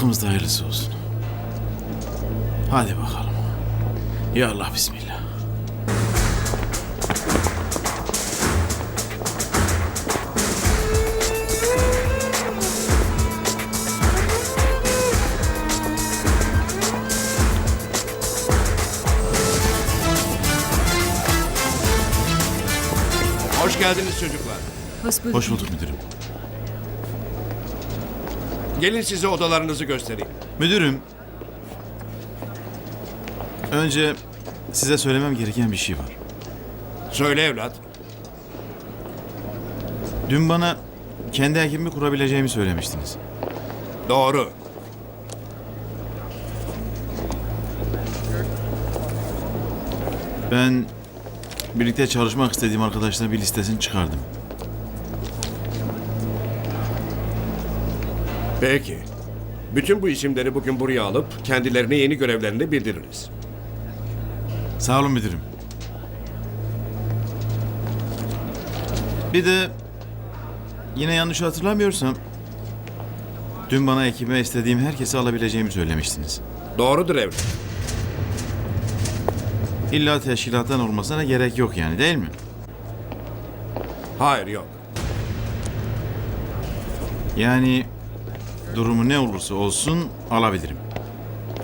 Hakkımızda hayırlısı olsun. Hadi bakalım. Ya Allah bismillah. Hoş geldiniz çocuklar. Hoş bulduk. Hoş bulduk müdürüm. Gelin size odalarınızı göstereyim. Müdürüm. Önce size söylemem gereken bir şey var. Söyle evlat. Dün bana kendi ekibimi kurabileceğimi söylemiştiniz. Doğru. Ben birlikte çalışmak istediğim arkadaşların bir listesini çıkardım. Peki. Bütün bu isimleri bugün buraya alıp kendilerine yeni görevlerini bildiririz. Sağ olun müdürüm. Bir de yine yanlış hatırlamıyorsam dün bana ekibime istediğim herkesi alabileceğimi söylemiştiniz. Doğrudur evlat. İlla teşkilattan olmasına gerek yok yani değil mi? Hayır yok. Yani durumu ne olursa olsun alabilirim.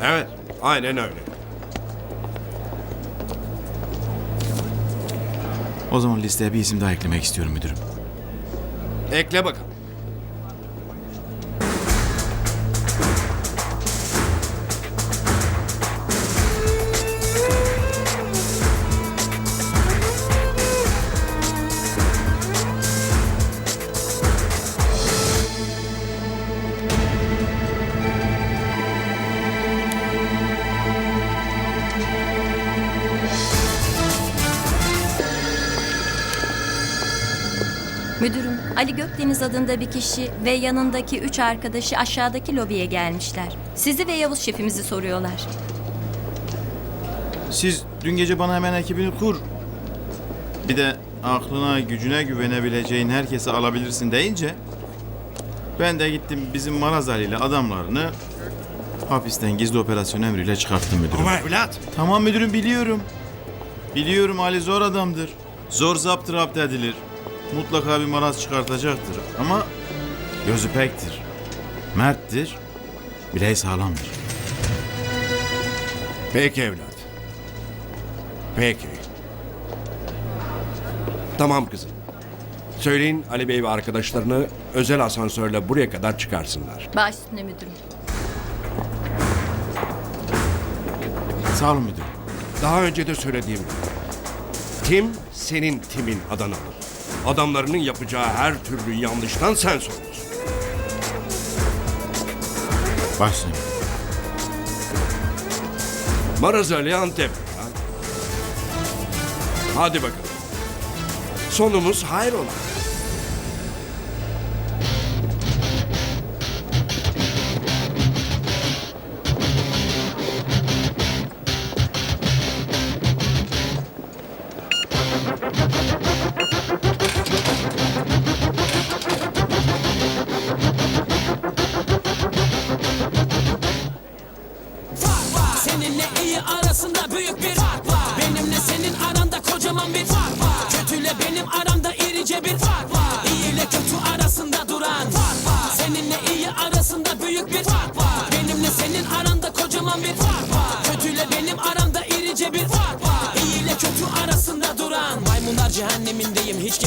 Evet. Aynen öyle. O zaman listeye bir isim daha eklemek istiyorum müdürüm. Ekle bakalım. Müdürüm, Ali Gökdeniz adında bir kişi ve yanındaki üç arkadaşı aşağıdaki lobiye gelmişler. Sizi ve Yavuz şefimizi soruyorlar. Siz dün gece bana hemen ekibini kur. Bir de aklına gücüne güvenebileceğin herkesi alabilirsin deyince ben de gittim bizim Maraz Ali ile adamlarını hapisten gizli operasyon emriyle çıkarttım müdürüm. Ama evlat. Tamam müdürüm biliyorum. Biliyorum Ali zor adamdır. Zor zapt rapt edilir. Mutlaka bir maraz çıkartacaktır. Ama gözü pektir. Merttir. Bileği sağlamdır. Peki evlat. Peki. Tamam kızım. Söyleyin Ali Bey ve arkadaşlarını özel asansörle buraya kadar çıkarsınlar. Baş üstüne müdürüm. Sağ olun müdürüm. Daha önce de söylediğim gibi. Tim senin timin Adanalı. Adamlarının yapacağı her türlü yanlıştan sen sorumlusun. Başlayın. Maraz Ali Antep. ha? Hadi bakalım. Sonumuz hayır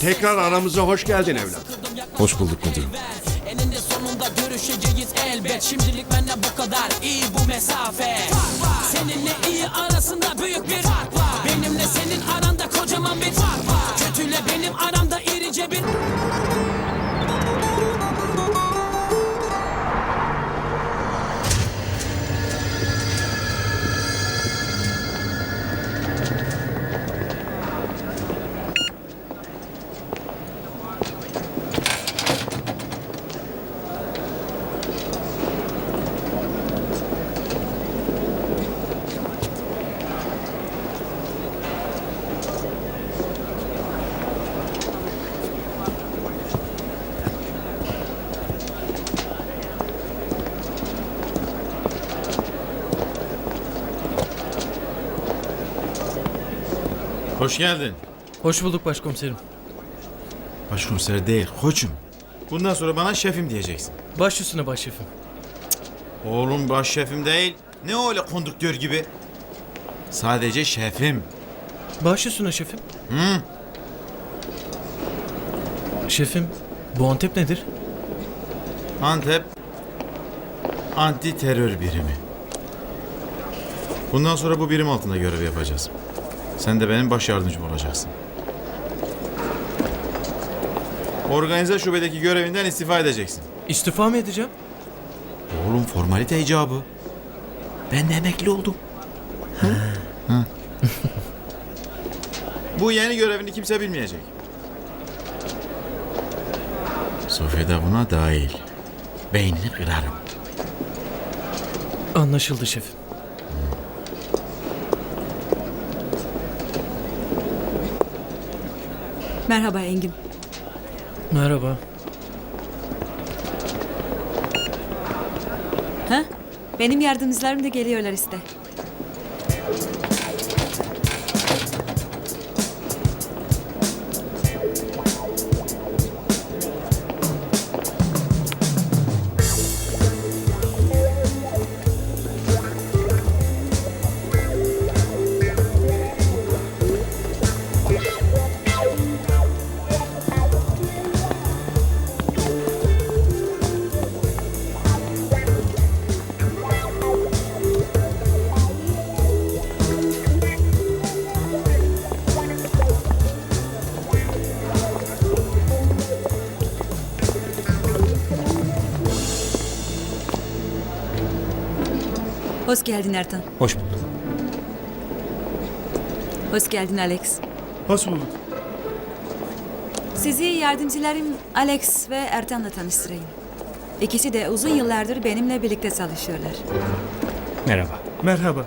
Tekrar aramıza hoş geldin evlat. Hoş bulduk müdürüm. Eninde sonunda görüşeceğiz elbet. Şimdilik benden bu kadar iyi bu mesafe. Seninle iyi arasında büyük bir fark var. Benimle senin aranda kocaman bir fark var. Kötüyle benim aramda irice bir Hoş geldin. Hoş bulduk başkomiserim. Başkomiser değil, koçum. Bundan sonra bana şefim diyeceksin. Baş üstüne başşefim. Oğlum baş şefim değil. Ne öyle konduktör gibi? Sadece şefim. Baş üstüne şefim. Şefim, bu Antep nedir? Antep anti terör birimi. Bundan sonra bu birim altında görev yapacağız. Sen de benim baş yardımcım olacaksın. Organize şubedeki görevinden istifa edeceksin. İstifa mı edeceğim? Oğlum formalite icabı. Ben de emekli oldum. Ha. Bu yeni görevini kimse bilmeyecek. Sofya da buna dahil. Beynini kırarım. Anlaşıldı şefim. Merhaba Engin. Merhaba. Ha? Benim yardımcılarım da geliyorlar işte. Hoş geldin Ertan. Hoş bulduk. Hoş geldin Alex. Hoş bulduk. Sizi yardımcılarım Alex ve Ertan'la tanıştırayım. İkisi de uzun yıllardır benimle birlikte çalışıyorlar. Merhaba. Merhaba.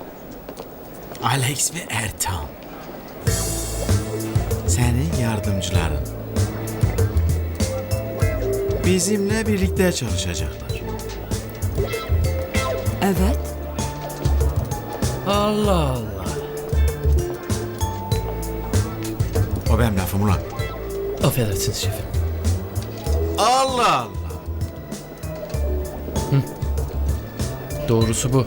Alex ve Ertan. Senin yardımcıların. Bizimle birlikte çalışacaklar. Evet. Allah Allah. O benim lafım ulan. Affedersiniz şefim. Allah Allah. Doğrusu bu.